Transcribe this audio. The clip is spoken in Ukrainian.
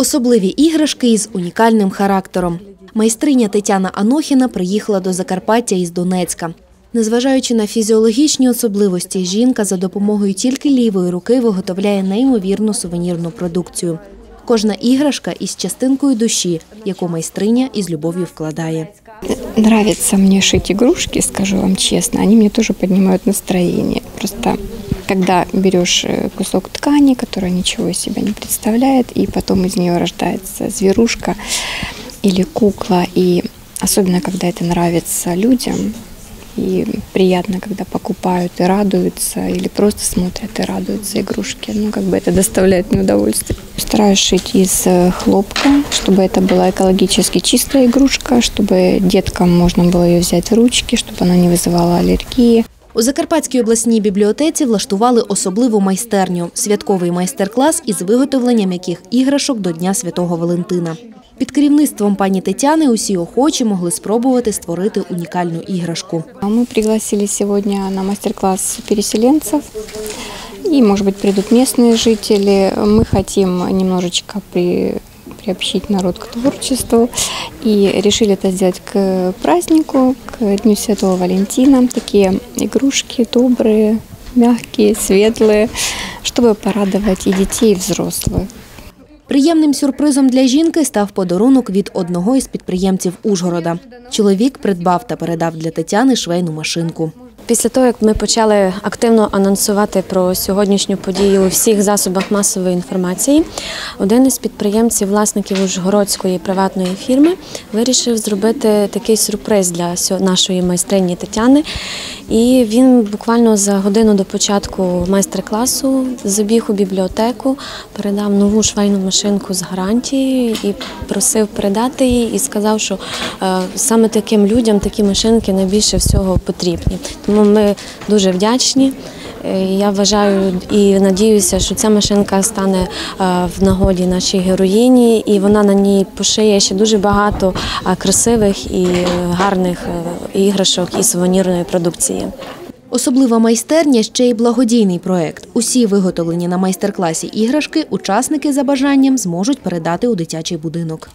Особливі іграшки із унікальним характером. Майстриня Тетяна Анохіна приїхала до Закарпаття із Донецька. Незважаючи на фізіологічні особливості, жінка за допомогою тільки лівої руки виготовляє неймовірну сувенірну продукцію. Кожна іграшка із частинкою душі, яку майстриня із любов'ю вкладає. Нравится мне шить игрушки, скажу вам честно. Они мне тоже поднимают настроение. Просто когда берешь э, кусок ткани, которая ничего из себя не представляет, и потом из нее рождается зверушка или кукла, и особенно когда это нравится людям, и приятно, когда покупают и радуются, или просто смотрят и радуются игрушки. Ну, как бы это доставляет мне удовольствие. Стараюсь шить из э, хлопка, чтобы это была экологически чистая игрушка, чтобы деткам можно было ее взять в ручки, чтобы она не вызывала аллергии. У Закарпатській обласній бібліотеці влаштували особливу майстерню – святковий майстер-клас із виготовленням м'яких іграшок до Дня Святого Валентина. Під керівництвом пані Тетяни усі охочі могли спробувати створити унікальну іграшку. А Мы пригласили сегодня на мастер-класс переселенцев. И, может быть, придут местные жители. Мы хотим немножечко при, приобщить народ к творчеству. И решили это сделать к празднику, к Дню Святого Валентина. Такие игрушки добрые, мягкие, светлые, чтобы порадовать и детей, и взрослых. Приємним сюрпризом для жінки став подарунок від одного із підприємців Ужгорода. Чоловік придбав та передав для Тетяни швейну машинку. Після того, як ми почали активно анонсувати про сьогоднішню подію у всіх засобах масової інформації, один із підприємців, власників Ужгородської приватної фірми, вирішив зробити такий сюрприз для нашої майстрині Тетяни. І він буквально за годину до початку майстер-класу забіг у бібліотеку, передав нову швейну машинку з гарантією і просив передати її і сказав, що е, саме таким людям такі машинки найбільше всього потрібні. Тому ми дуже вдячні. Е, Я вважаю і надіюся, що ця машинка стане е, в нагоді нашій героїні, і вона на ній пошиє ще дуже багато е, красивих і гарних іграшок і сувенірної продукції. Особлива майстерня ще й благодійний проект. Усі виготовлені на майстер-класі іграшки учасники за бажанням зможуть передати у дитячий будинок.